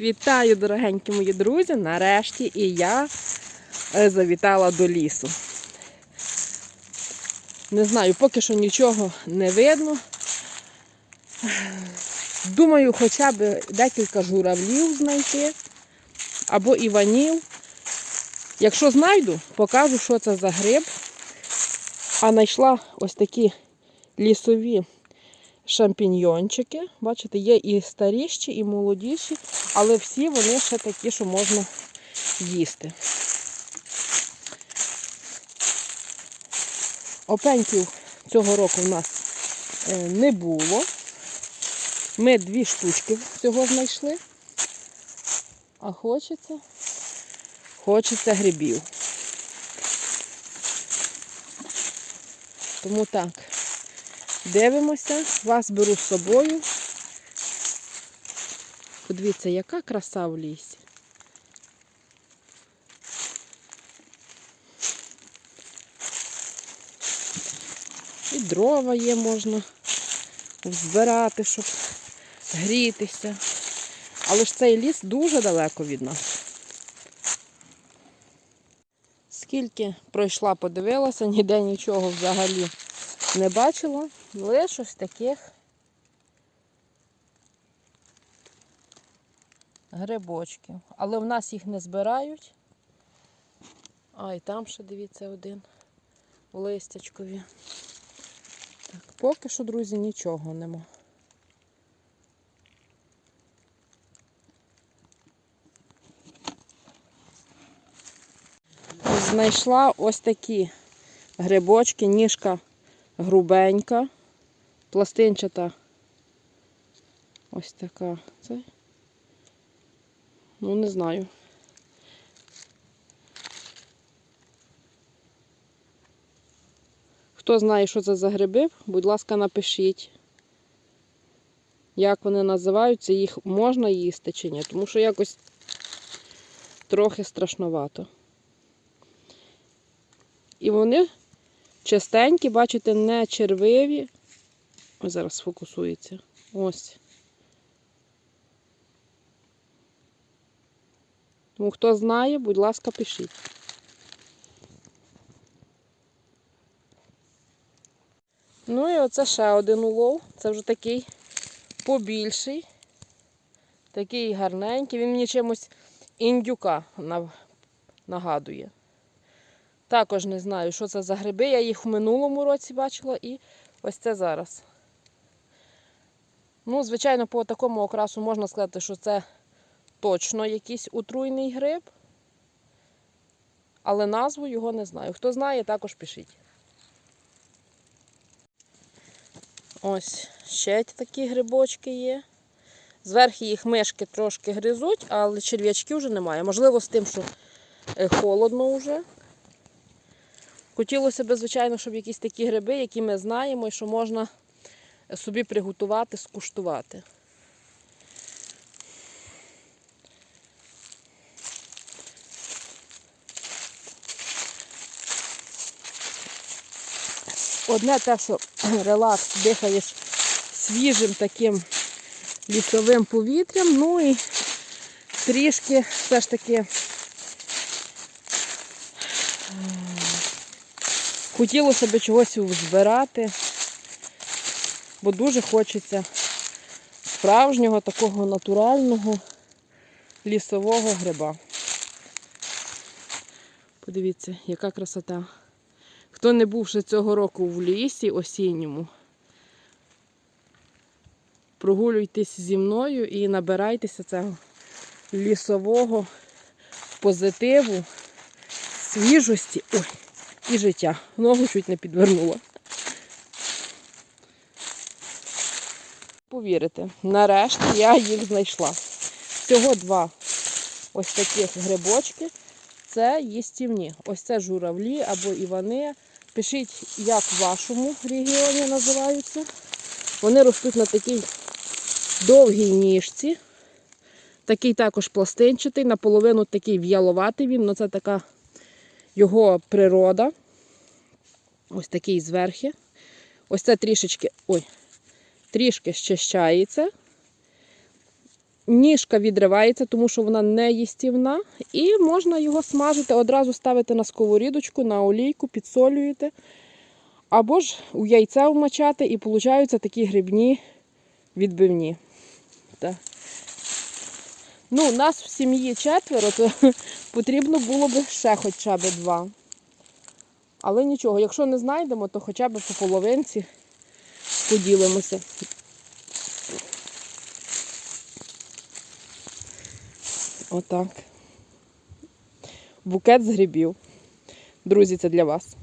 Вітаю, дорогенькі мої друзі! Нарешті і я е, завітала до лісу. Не знаю, поки що нічого не видно. Думаю, хоча б декілька журавлів знайти або іванів. Якщо знайду, покажу, що це за гриб. А знайшла ось такі лісові шампіньйончики. Бачите, є і старіші, і молодіші, але всі вони ще такі, що можна їсти. Опеньків цього року в нас е, не було. Ми дві штучки всього знайшли. А хочеться, хочеться грибів. Тому так. Дивимося, вас беру з собою. Подивіться, яка краса в лісі. І дрова є, можна збирати, щоб грітися. Але ж цей ліс дуже далеко від нас. Скільки пройшла, подивилася, ніде нічого взагалі не бачила, лише ось таких грибочків. Але в нас їх не збирають. А, і там ще дивіться один в листячкові. Так, поки що, друзі, нічого нема. Знайшла ось такі грибочки, ніжка грубенька, пластинчата. Ось така. Це. Ну, не знаю. Хто знає, що це за гриби, будь ласка, напишіть, як вони називаються, їх можна їсти чи ні, тому що якось трохи страшновато. І вони чистенькі, бачите, не червиві. Ось зараз сфокусується. Ось. Тому хто знає, будь ласка, пишіть. Ну і оце ще один улов. Це вже такий побільший. Такий гарненький. Він мені чимось індюка нагадує. Також не знаю, що це за гриби. Я їх в минулому році бачила і ось це зараз. Ну, звичайно, по такому окрасу можна сказати, що це точно якийсь отруйний гриб. Але назву його не знаю. Хто знає, також пишіть. Ось ще такі грибочки є. Зверху їх мишки трошки гризуть, але черв'ячків вже немає. Можливо, з тим, що е, холодно вже. Хотілося б, звичайно, щоб якісь такі гриби, які ми знаємо, і що можна собі приготувати, скуштувати. Одне те, що релакс, дихаєш свіжим таким лісовим повітрям, ну і трішки все ж таки Хотілося б чогось збирати, бо дуже хочеться справжнього такого натурального лісового гриба. Подивіться, яка красота. Хто не був ще цього року в лісі осінньому, прогулюйтесь зі мною і набирайтеся цього лісового позитиву, свіжості. Ой і життя. Ногу чуть не підвернула. Повірите, нарешті я їх знайшла. Всього два ось таких грибочки. Це їстівні. Ось це журавлі або івани. Пишіть, як в вашому регіоні називаються. Вони ростуть на такій довгій ніжці. Такий також пластинчатий, наполовину такий в'яловатий він, але це така його природа. Ось такий зверхи. Ось це трішечки, ой, трішки щищається. Ніжка відривається, тому що вона не їстівна. І можна його смажити, одразу ставити на сковорідочку, на олійку, підсолюєте. Або ж у яйце вмочати і получаються такі грибні відбивні. Так. Ну, нас в сім'ї четверо, то потрібно було б ще хоча б два. Але нічого, якщо не знайдемо, то хоча б по половинці поділимося. Отак. Букет з грибів. Друзі, це для вас.